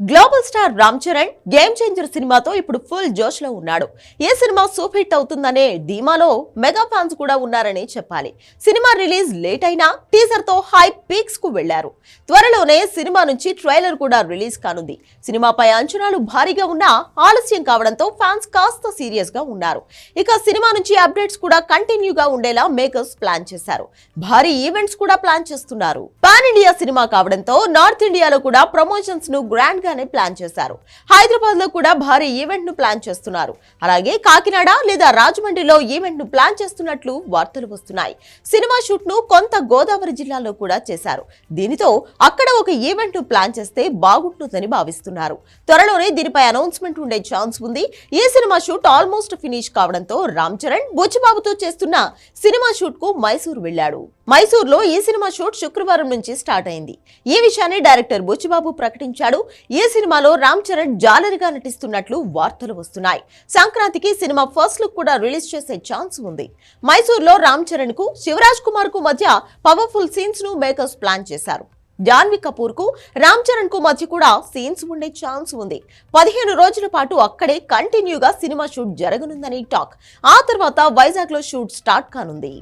Global star Ram Charan game changer సినిమాతో ఇప్పుడు full జోష్లో ఉన్నాడు. ఏ సినిమా సూప్ హిట్ అవుతుందనే ధీమాలో మెగా ఫ్యాన్స్ కూడా ఉన్నారని చెప్పాలి. సినిమా రిలీజ్ లేట్ అయినా టీజర్తో హై పీక్స్కు వెళ్ళారు త్వరలోనే సినిమా నుంచి ట్రైలర్ కూడా రిలీజ్ కానుంది. సినిమాపై అంచనాలు భారీగా ఉన్నా ఆలస్యం కావడంతో ఫ్యాన్స్ కాస్త సీరియస్గా ఉన్నారు. ఇక సినిమా నుంచి అప్డేట్స్ కూడా కంటిన్యూగా ఉండేలా మేకర్స్ ప్లాన్ చేశారు. భారీ ఈవెంట్స్ కూడా ప్లాన్ చేస్తున్నారు. పాన్ ఇండియా సినిమా కావడంతో నార్త్ ఇండియాలో కూడా ప్రమోషన్స్ను గ్రాండ్ గానే ప్లాన్ చేశారు. హైదరాబాద్లో కూడా భారీ ఈవెంట్ను ప్లాన్ చేస్తున్నారు. అలాగే కాకినాడ లేదా రాజమండ్రిలో ఈవెంట్ను ప్లాన్ చేస్తున్నట్లు వార్తలు వస్తున్నాయి. సినిమా షూట్ను కొంత గోదావరి జిల్లాలో కూడా చేశారు. దీనితో అక్కడ ఒక ఈవెంట్ను ప్లాన్ చేస్తే బాగుంటుందని భావిస్తున్నారు. త్వరలోనే దీనిపై అనౌన్స్మెంట్ ఉండే ఛాన్స్ ఉంది. ఈ సినిమా షూట్ ఆల్మోస్ట్ ఫినిష్ కావడంతో రామ్ చరణ్ బుచ్చిబాబుతో చేస్తున్న సినిమా షూట్కు మైసూర్ వెళ్ళాడు మైసూర్లో ఈ సినిమా షూట్ శుక్రవారం నుంచి స్టార్ట్ అయింది? ఈ విషయాన్ని డైరెక్టర్ బుచ్చిబాబు ప్రకటించాడు? ఈ సినిమాలో రామ్ చరణ్ జాలరిగా నటిస్తున్నట్లు వార్తలు వస్తున్నాయి. సంక్రాంతికి సినిమా ఫస్ట్ లుక్ కూడా రిలీజ్ చేసే ఛాన్స్ ఉంది. మైసూర్లో రామ్ చరణ్కు శివరాజ్ కుమార్కు మధ్య పవర్ఫుల్ సీన్స్ను మేకర్స్ ప్లాన్ చేశారు. జాన్వి కపూర్కు రామ్ చరణ్కు మధ్య కూడా సీన్స్ ఉండే ఛాన్స్ ఉంది. పదిహేను రోజుల పాటు అక్కడే కంటిన్యూగా సినిమా షూట్ జరగనుందని టాక్. ఆ తర్వాత వైజాగ్లో షూట్ స్టార్ట్ కానుంది.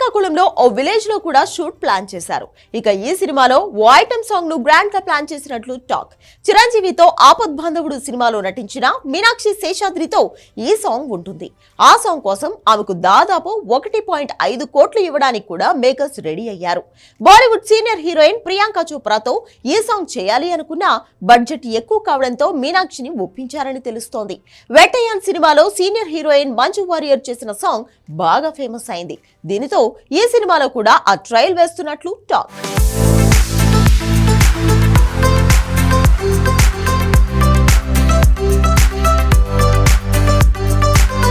శ్రీకాకుళంలో ఓ విలేజ్లో కూడా షూట్ ప్లాన్ చేశారు. ఇక ఈ సినిమాలో ఓ ఐటమ్ సాంగ్ను గ్రాండ్గా ప్లాన్ చేసినట్లు టాక్ చిరంజీవితో ఆపద్ బాంధవుడు సినిమాలో నటించిన మీనాక్షి శేషాద్రితో ఈ సాంగ్ ఉంటుంది. ఆ సాంగ్ కోసం ఆమెకు దాదాపు ఒకటి పాయింట్ ఐదు కోట్లు ఇవ్వడానికి కూడా మేకర్స్ రెడీ అయ్యారు. బాలీవుడ్ సీనియర్ హీరోయిన్ ప్రియాంక చోప్రాతో ఈ సాంగ్ చేయాలి అనుకున్న బడ్జెట్ ఎక్కువ కావడంతో మీనాక్షిని ఒప్పించారని తెలుస్తోంది. వెట్టయాన్ సినిమాలో సీనియర్ హీరోయిన్ మంజు వారియర్ చేసిన సాంగ్ బాగా ఫేమస్ అయింది. దీనితో ఈ సినిమాలో కూడా ఆ ట్రయల్ వేస్తున్నట్లు టాక్.